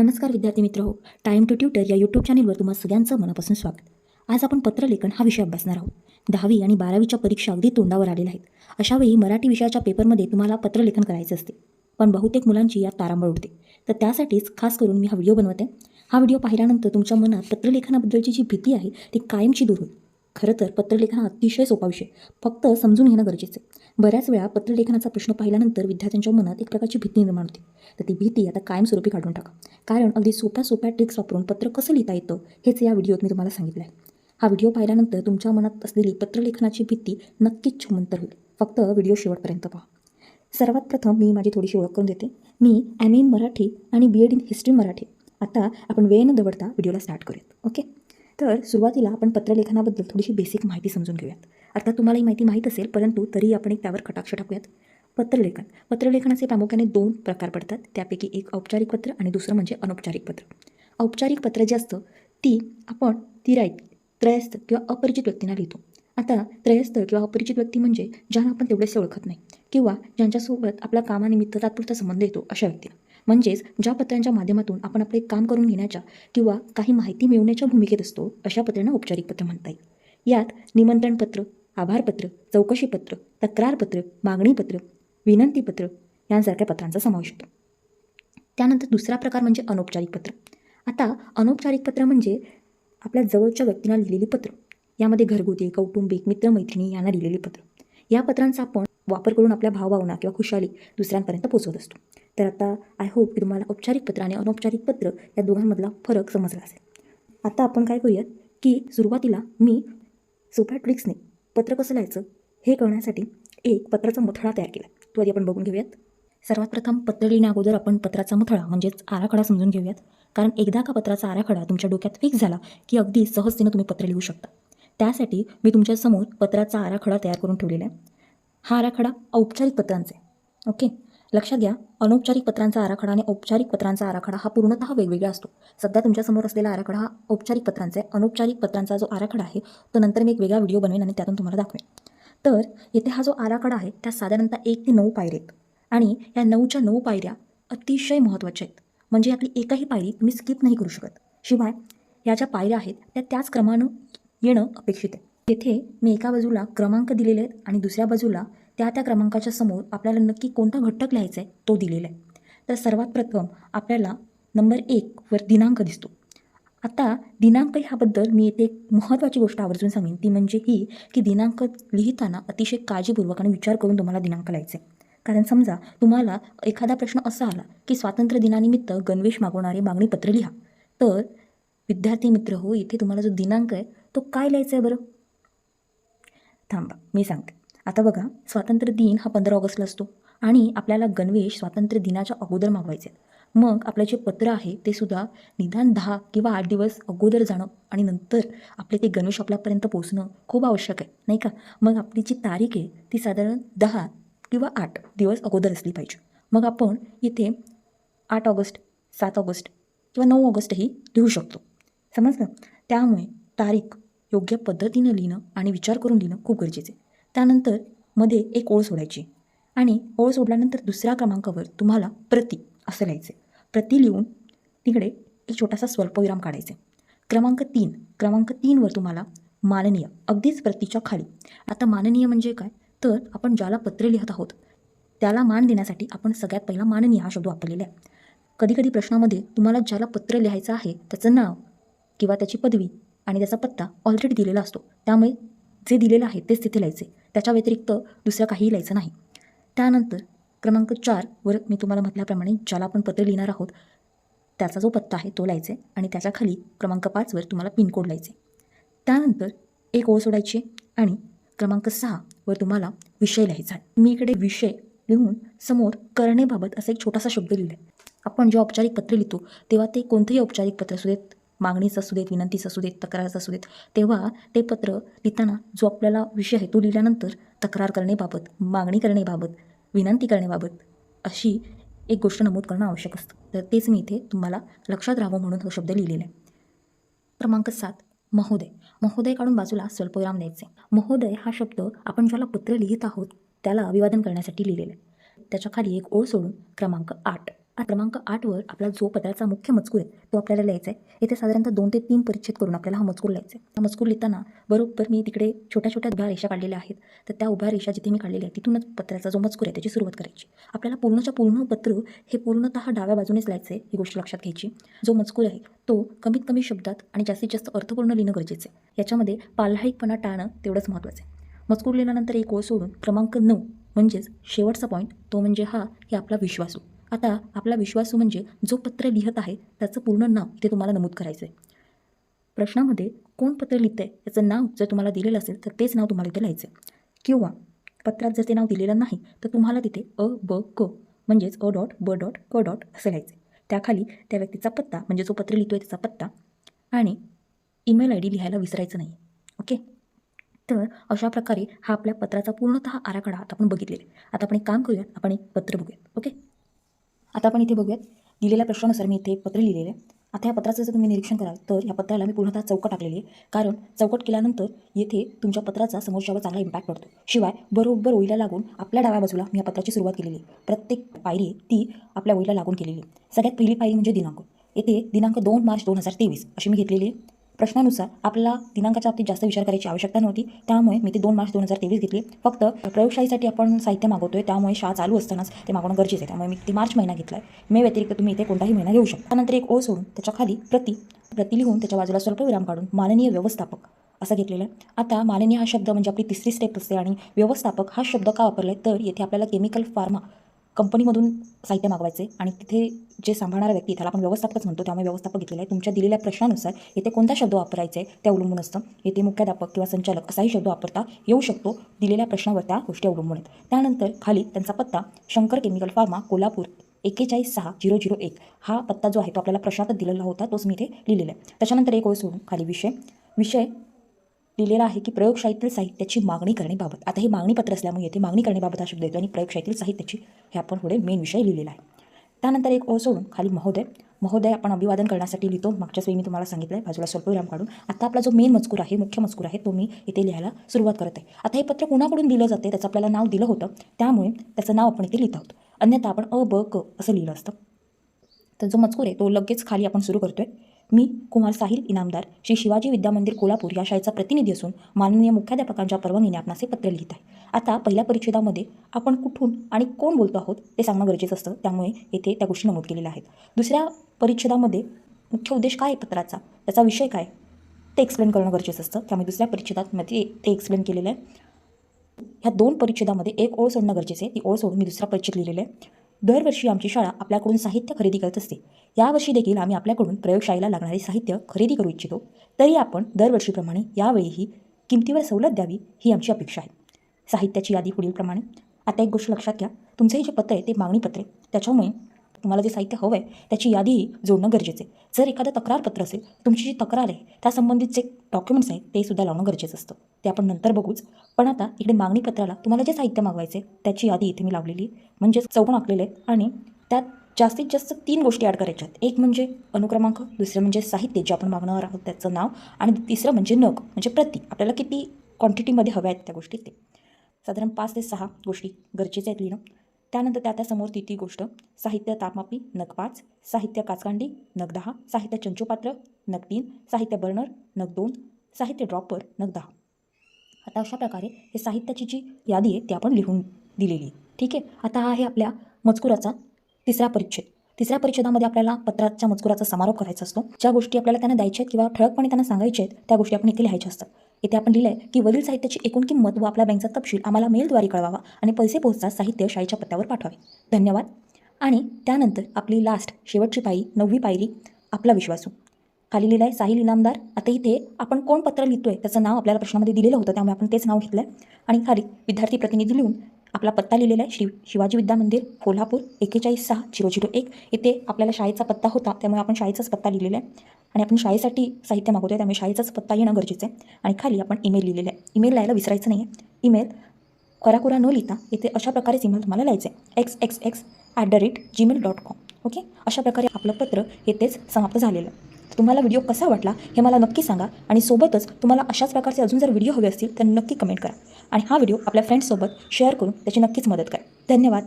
नमस्कार विद्यार्थी मित्र हो टाईम टू ट्युटर या यूट्यूब चॅनलवर तुम्हा सगळ्यांचं मनापासून स्वागत. आज आपण पत्रलेखन हा विषय अभ्यासणार आहोत. दहावी आणि बारावीच्या परीक्षा अगदी तोंडावर आलेल्या आहेत. अशावेळी मराठी विषयाच्या पेपरमध्ये तुम्हाला पत्रलेखन करायचं असते. पण बहुतेक मुलांची यात तारांबळ उडते. तर त्यासाठीच खास करून मी हा व्हिडिओ बनवते हा व्हिडिओ पाहिल्यानंतर तुमच्या मनात पत्रलेखनाबद्दलची जी भीती आहे ती कायमची दूर होईल. खरं तर पत्रलेखन हा अतिशय सोपा विषय. फक्त समजून घेणं गरजेचं आहे. बऱ्याच वेळा पत्रलेखनाचा प्रश्न पाहिल्यानंतर विद्यार्थ्यांच्या मनात एक प्रकारची भीती निर्माण होते. तर ती भीती आता कायमस्वरूपी काढून टाका. कारण अगदी सोप्या सोप्या ट्रिक्स वापरून पत्र कसं लिहिता येतं हेच या व्हिडिओत मी तुम्हाला सांगितलं आहे हा व्हिडिओ पाहिल्यानंतर तुमच्या मनात असलेली पत्रलेखनाची भीती नक्कीच छुमंतर होईल. फक्त व्हिडिओ शेवटपर्यंत पहा. सर्वात प्रथम मी माझी थोडीशी ओळख करून देते. मी एम इन मराठी आणि B Ed in history Marathi. आता आपण वेळ न दवडता व्हिडिओला स्टार्ट करूयात. ओके? तर सुरुवातीला आपण पत्रलेखनाबद्दल थोडीशी बेसिक माहिती समजून घेऊयात. आता तुम्हाला ही माहिती माहीत असेल परंतु तरी आपण एक त्यावर कटाक्ष टाकूयात. पत्रलेखन. पत्रलेखनाचे प्रामुख्याने दोन प्रकार पडतात. त्यापैकी एक औपचारिक पत्र आणि दुसरं म्हणजे अनौपचारिक पत्र. औपचारिक पत्र जे असतं ती आपण ती राईट त्रयस्थ किंवा अपरिचित व्यक्तींना लिहितो. आता त्रयस्थ किंवा अपरिचित व्यक्ती म्हणजे ज्यांना आपण तेवढेसे ओळखत नाही किंवा ज्यांच्यासोबत आपल्या कामानिमित्त तात्पुरता संबंध येतो अशा व्यक्तीला म्हणजेच ज्या पत्रांच्या माध्यमातून आपण आपले काम करून घेण्याच्या किंवा काही माहिती मिळवण्याच्या भूमिकेत असतो अशा पत्रांना औपचारिक पत्र म्हणता येईल. यात निमंत्रणपत्र आभारपत्र चौकशीपत्र तक्रारपत्र मागणीपत्र विनंतीपत्र यांसारख्या पत्रांचा समावेश होतो. त्यानंतर दुसरा प्रकार म्हणजे अनौपचारिक पत्र. आता अनौपचारिक पत्र म्हणजे आपल्या जवळच्या व्यक्तींना लिहिलेली पत्र. यामध्ये घरगुती कौटुंबिक मित्रमैत्रिणी यांना लिहिलेली पत्र. या पत्रांचा आपण वापर करून आपल्या भावभावना किंवा खुशाली दुसऱ्यांपर्यंत पोहोचवत असतो. तर आता आय होप की तुम्हाला औपचारिक पत्र आणि अनौपचारिक पत्र या दोघांमधला फरक समजला असेल. आता आपण काय करूयात की सुरुवातीला मी सोप्या ट्रिक्सने पत्र कसं लिहायचं हे कळण्यासाठी एक पत्राचा मुथळा तयार केला. तो आधी आपण बघून घेऊयात. सर्वात प्रथम पत्र लिहिण्या अगोदर आपण पत्राचा मुथळा म्हणजेच आराखडा समजून घेऊयात. कारण एकदा का पत्राचा आराखडा तुमच्या डोक्यात फिक्स झाला की अगदी सहजतेनं तुम्ही पत्र लिहू शकता. त्यासाठी मी तुमच्यासमोर पत्राचा आराखडा तयार करून ठेवलेला आहे. हा आराखडा औपचारिक पत्रांचा आहे. ओके? लक्षात घ्या अनौपचारिक पत्रांचा आराखडा आणि औपचारिक पत्रांचा आराखडा हा पूर्णतः वेगवेगळा असतो. सध्या तुमच्यासमोर असलेला आराखडा हा औपचारिक पत्रांचा आहे. अनौपचारिक पत्रांचा जो आराखडा आहे तो नंतर मी एक वेगळा व्हिडिओ बनवेन आणि त्यातून तुम्हाला दाखवेन. तर येथे हा जो आराखडा आहे त्या साधारणतः एक ते नऊ पायऱ्या आहेत. आणि या नऊच्या नऊ पायऱ्या अतिशय महत्त्वाच्या आहेत. म्हणजे यातली एकही पायरी तुम्ही स्किप नाही करू शकत. शिवाय या ज्या पायऱ्या आहेत त्या त्याच क्रमानं येणं अपेक्षित आहे. येथे मी एका बाजूला क्रमांक दिलेले आहेत आणि दुसऱ्या बाजूला त्या त्या क्रमांकाच्या समोर आपल्याला नक्की कोणता घटक लिहायचा आहे तो दिलेला आहे. तर सर्वात प्रथम आपल्याला नंबर एकवर दिनांक दिसतो. आता दिनांक ह्याबद्दल मी येथे एक महत्त्वाची गोष्ट आवर्जून सांगेन. ती म्हणजे ही की दिनांक लिहिताना अतिशय काळजीपूर्वक आणि विचार करून तुम्हाला दिनांक लिहायचे आहे. कारण समजा तुम्हाला एखादा प्रश्न असा आला की स्वातंत्र्य दिनानिमित्त गणवेश मागवणारे मागणीपत्र लिहा. तर विद्यार्थी मित्र हो इथे तुम्हाला जो दिनांक आहे तो काय लिहायचा आहे बरं? थांबा मी सांगते. आता बघा स्वातंत्र्य दिन हा पंधरा ऑगस्टला असतो आणि आपल्याला गणवेश स्वातंत्र्य दिनाच्या अगोदर मागवायचे आहेत. मग आपलं जे पत्र आहे ते सुद्धा निदान दहा किंवा आठ दिवस अगोदर जाणं आणि नंतर आपले ते गणवेश आपल्यापर्यंत पोहोचणं खूप आवश्यक आहे नाही का? मग आपली जी तारीख आहे ती साधारण दहा किंवा आठ दिवस अगोदर असली पाहिजे. मग आपण इथे आठ ऑगस्ट सात ऑगस्ट किंवा नऊ ऑगस्टही लिहू शकतो. समजलं? त्यामुळे तारीख योग्य पद्धतीनं लिहिणं आणि विचार करून लिहिणं खूप गरजेचं आहे. त्यानंतरमध्ये एक ओळ सोडायची. आणि ओळ सोडल्यानंतर दुसऱ्या क्रमांकावर तुम्हाला प्रति असं लिहायचं प्रति लिहून तिकडे एक छोटासा स्वल्पविराम काढायचे क्रमांक तीन. क्रमांक तीनवर तुम्हाला माननीय अगदीच प्रतीच्या खाली. आता माननीय म्हणजे काय? तर आपण ज्याला पत्र लिहत आहोत त्याला मान देण्यासाठी आपण सगळ्यात पहिला माननीय हा शब्द वापरलेला आहे. कधीकधी प्रश्नामध्ये तुम्हाला ज्याला पत्र लिहायचं आहे त्याचं नाव किंवा त्याची पदवी आणि त्याचा पत्ता ऑलरेडी दिलेला असतो. त्यामुळे जे दिलेलं आहे तेच तिथे लिहायचे. त्याच्या व्यतिरिक्त दुसरं काहीही लिहायचं नाही. त्यानंतर क्रमांक चारवर मी तुम्हाला म्हटल्याप्रमाणे ज्याला आपण पत्र लिहिणार आहोत त्याचा जो पत्ता आहे तो लिहायचा आहे आणि त्याच्याखाली क्रमांक पाचवर तुम्हाला पिनकोड लिहायचे. त्यानंतर एक ओळ सोडायची आणि क्रमांक सहावर तुम्हाला विषय लिहायचा आहे. मी इकडे विषय लिहून समोर करणेबाबत असा एक छोटासा शब्द लिहिला आहे आपण जेव्हा औपचारिक पत्र लिहितो तेव्हा ते कोणतंही औपचारिक पत्र असू देत मागणीच असू देत विनंतीच असू देत तक्रारच असू देत तेव्हा ते पत्र लिहिताना जो आपल्याला विषय आहे तो लिहिल्यानंतर तक्रार करण्याबाबत मागणी करण्याबाबत विनंती करण्याबाबत अशी एक गोष्ट नमूद करणं आवश्यक असतं. तर तेच मी इथे तुम्हाला लक्षात राहावं म्हणून तो शब्द लिहिलेला आहे. क्रमांक सात महोदय. महोदय काढून बाजूला स्वल्पविराम द्यायचे. महोदय हा शब्द आपण ज्याला पत्र लिहित आहोत त्याला अभिवादन करण्यासाठी लिहिलेलं आहे. त्याच्याखाली एक ओळ सोडून क्रमांक आठ. क्रमांक आठवर आपला जो पत्राचा मुख्य मजकूर आहे तो आपल्याला लिहायचा आहे येथे साधारणतः दोन ते तीन परिच्छेद करून आपल्याला हा मजकूर लिहायचा आहे हा मजकूर लिहिताना बरोबर मी तिकडे छोट्या छोट्या उभ्या रेषा काढलेल्या आहेत. तर त्या उभ्या रेषा जिथे मी काढलेल्या आहेत तिथूनच पत्राचा जो मजकूर आहे त्याची सुरुवात करायची. आपल्याला पूर्णच्या पूर्ण पत्र हे पूर्णतः डाव्या बाजूनेच लिहायचं आहे ही गोष्ट लक्षात घ्यायची. जो मजकूर आहे तो कमीत कमी शब्दात आणि जास्तीत जास्त अर्थपूर्ण लिहिणं गरजेचं आहे याच्यामध्ये पाल्हाळिकपणा टाळणं तेवढंच महत्त्वाचं आहे मजकूर लिहिल्यानंतर एक ओळ सोडून क्रमांक नऊ म्हणजेच शेवटचा पॉईंट तो म्हणजे हा की आपला विश्वासू. आता आपला विश्वासू म्हणजे जो पत्र लिहित आहे त्याचं पूर्ण नाव इथे तुम्हाला नमूद करायचं आहे प्रश्नामध्ये कोण पत्र लिहितं आहे याचं नाव जर तुम्हाला दिलेलं असेल तर तेच नाव तुम्हाला इथे लिहायचं आहे किंवा पत्रात जर ते नाव दिलेलं नाही तर तुम्हाला तिथे अ ब क म्हणजेच अ डॉट ब डॉट क डॉट असं लिहायचं आहे त्याखाली त्या व्यक्तीचा पत्ता म्हणजे जो पत्र लिहितो आहे त्याचा पत्ता आणि ईमेल आय डी लिहायला विसरायचं नाही. ओके? तर अशा प्रकारे हा आपल्या पत्राचा पूर्णतः आराखडा आता आपण बघितलेला आहे. आता आपण एक काम करूयात आपण एक पत्र बघूयात. ओके? आता आपण इथे बघूयात. दिलेल्या प्रश्नानुसार मी इथे पत्र लिहिलेलं. आहे आता या पत्राचं जर तुम्ही निरीक्षण कराल तर या पत्राला मी पूर्णतः चौकट टाकलेली आहे. कारण चौकट केल्यानंतर येथे तुमच्या पत्राचा समोरच्यावर चांगला इम्पॅक्ट पडतो. शिवाय बरोबर ओळीला लागून आपल्या डाव्या बाजूला मी या पत्राची सुरुवात केलेली आहे. प्रत्येक पायरी आहे ती आपल्या ओळीला लागून केलेली सगळ्यात पहिली पायरी म्हणजे दिनांक. येथे दिनांक दोन मार्च दोन हजार तेवीस अशी मी घेतलेली आहे. प्रश्नानुसार आपल्याला दिनांकाच्या बाबतीत जास्त विचार करायची आवश्यकता नव्हती. त्यामुळे मी ते दोन मार्च दोन हजार तेवीस घेतले. फक्त प्रयोगशाळेसाठी आपण साहित्य मागवतोय त्यामुळे शाळा चालू असतानाच ते मागवणं गरजेचं आहे. त्यामुळे मी ते मार्च महिना घेतला आहे मे व्यतिरिक्त तुम्ही इथे कोणताही महिना घेऊ शकता. त्यानंतर एक ओळ सोडून त्याच्याखाली प्रति प्रति लिहून त्याच्या बाजूला स्वल्पविराम काढून माननीय व्यवस्थापक असं घेतलेलं आहे. आता माननीय हा शब्द म्हणजे आपली तिसरी स्टेप असते आणि व्यवस्थापक हा शब्द का वापरला आहे तर येथे आपल्याला केमिकल फार्मा कंपनीमधून साहित्य मागवायचे आणि तिथे जे सांभाळणारा व्यक्ती त्याला आपण व्यवस्थापकच म्हणतो त्यामुळे व्यवस्थापक घेतलेला आहे तुमच्या दिलेल्या प्रश्नानुसार येथे कोणता शब्द वापरायचा आहे ते अवलंबून असतं. येथे मुख्याध्यापक किंवा संचालक असाही शब्द वापरता येऊ शकतो. दिलेल्या प्रश्नावर त्या गोष्टी अवलंबून आहेत. त्यानंतर खाली त्यांचा पत्ता शंकर केमिकल फार्मा कोल्हापूर एकेचाळीस सहा झिरो झिरो एक. हा पत्ता जो आहे तो आपल्याला प्रश्नातच दिलेला होता तोच मी इथे लिहिलेला आहे. त्याच्यानंतर एक ओळ सोडून खाली विषय. विषय दिलेला आहे की प्रयोगशाळेतील साहित्याची मागणी करण्याबाबत. आता हे मागणी पत्र असल्यामुळे येथे मागणी करण्याबाबत हा शब्द येतो आणि प्रयोगशाळेतील साहित्याची हे आपण पुढे मेन विषय लिहिलेला आहे. त्यानंतर एक ओळ सोडून खाली महोदय. महोदय आपण अभिवादन करण्यासाठी लिहितो. मागच्याच वेळी मी तुम्हाला सांगितलं आहे बाजूला स्वल्पविराम काढून. आता आपला जो मेन मजकूर आहे मुख्य मजकूर आहे तो मी इथे लिहायला सुरुवात करत आहे. आता हे पत्र कुणाकडून दिलं जाते? त्याचं आपल्याला नाव दिलं होतं. त्यामुळे त्याचं नाव आपण इथे लिहित आहोत. अन्यथा आपण अ ब क असं लिहिलं असतं. तर जो मजकूर आहे तो लगेच खाली आपण सुरू करतोय. मी कुमार साहिल इनामदार श्री शिवाजी विद्या मंदिर कोल्हापूर या शाळेचा प्रतिनिधी असून माननीय मुख्याध्यापकांच्या परवानगीने आपणास हे पत्र लिहित आहे. आता पहिल्या परिच्छेदामध्ये आपण कुठून आणि कोण बोलतो आहोत ते सांगणं गरजेचं असतं. त्यामुळे येथे त्या गोष्टी नमूद केलेल्या आहेत. दुसऱ्या परिच्छेदामध्ये मुख्य उद्देश काय आहे पत्राचा? त्याचा विषय काय? ते एक्सप्लेन करणं गरजेचं असतं. त्यामुळे दुसऱ्या परिच्छेदामध्ये ते एक्सप्लेन केलेलं आहे. ह्या दोन परिच्छेदामध्ये एक ओळ सोडणं गरजेचं आहे. ती ओळ सोडून मी दुसरा परिच्छेद लिहिलेला आहे. दरवर्षी आमची शाळा आपल्याकडून साहित्य खरेदी करत असते. यावर्षी देखील आम्ही आपल्याकडून प्रयोगशाळेला लागणारे साहित्य खरेदी करू इच्छितो. तरी आपण दरवर्षीप्रमाणे यावेळीही किमतीवर सवलत द्यावी ही आमची अपेक्षा आहे. साहित्याची यादी पुढीलप्रमाणे. आता एक गोष्ट लक्षात घ्या. तुमचं हे जे पत्र आहे ते मागणीपत्र आहे. त्याच्यामुळे तुम्हाला जे साहित्य हवं आहे त्याची यादीही जोडणं गरजेचं आहे. जर एखादं तक्रारपत्र असेल तुमची जी तक्रार आहे त्यासंबंधित जे डॉक्युमेंट्स आहेत ते सुद्धा लावणं गरजेचं असतं. ते आपण नंतर बघूच. पण आता इकडे मागणीपत्राला तुम्हाला जे साहित्य मागवायचं आहे त्याची यादी इथे मी लावलेली आहे. म्हणजे चौकण आखलेले आहेत आणि त्यात जास्तीत जास्त तीन गोष्टी ॲड करायच्या आहेत. एक म्हणजे अनुक्रमांक दुसरं म्हणजे साहित्य जे आपण मागणार आहोत त्याचं नाव आणि तिसरं म्हणजे नग म्हणजे प्रती. आपल्याला किती क्वांटिटीमध्ये हव्या आहेत त्या गोष्टी ते. साधारण पाच ते सहा गोष्टी गरजेच्या आहेत लिहिणं. त्यानंतर त्या त्यासमोर ती ती गोष्ट. साहित्य तापमापी नग पाच. साहित्य काचकांडी नग दहा. साहित्य चंचुपात्र नग तीन. साहित्य बर्नर नग दोन. साहित्य ड्रॉपर नग दहा. आता अशा प्रकारे हे साहित्याची जी यादी आहे ती आपण लिहून दिलेली ठीक आहे? आता हा आहे आपल्या मजकुराचा तिसरा परिच्छेद. तिसऱ्या परिच्छेदामध्ये आपल्याला पत्राच्या मजकुराचा समारोप करायचा असतो. ज्या गोष्टी आपल्याला त्यांना द्यायच्या आहेत किंवा ठळकपणे त्यांना सांगायच्या आहेत त्या गोष्टी आपण इथे लिहायच्या असतात. इथे आपण लिहिलं आहे की वरील साहित्याची एकूण किंमत व आपल्या बँकचा तपशील आम्हाला मेलद्वारे कळवावा आणि पैसे पोहोचता साहित्य शाळेच्या पत्त्यावर पाठवावे. धन्यवाद. आणि त्यानंतर आपली लास्ट शेवटची पायरी नववी पायरी आपला विश्वासू. खाली लिहिलं आहे साहिल इनामदार आता इथे आपण कोण पत्र लिहितोय? त्याचं नाव आपल्याला प्रश्नामध्ये दिलेलं होतं त्यामुळे आपण तेच नाव घेतलं आहे आणि खाली विद्यार्थी प्रतिनिधी लिहून आपला पत्ता लिहिलेला आहे. श्री शिवाजी विद्या मंदिर कोल्हापूर एकेचाळीस सहा झिरो झिरो एक. इथे आपल्याला शाळेचा पत्ता होता त्यामुळे आपण शाळेचाच पत्ता लिहिलेला आहे. आणि आपण शाळेसाठी साहित्य मागवतो आहे त्यामुळे शाळेचाच पत्ता येणं गरजेचं आहे. आणि खाली आपण ईमेल लिहिलेला आहे. ईमेल लिहायला विसरायचं नाही आहे ईमेल कराकुरा न लिहिता इथे अशा प्रकारेच ईमेल तुम्हाला लिहायचं आहे. X X X at the rate Gmail dot com okay अशा प्रकारे आपलं पत्र येथेच समाप्त झालेलं तुम्हाला व्हिडिओ कसा वाटला हे मला नक्की सांगा आणि सोबतच तुम्हाला अशाच प्रकारचे अजून जर व्हिडिओ हवे असतील तर नक्की कमेंट करा. आणि हा व्हिडिओ आपल्या फ्रेंड्ससोबत शेअर करून त्याची नक्कीच मदत करा. धन्यवाद.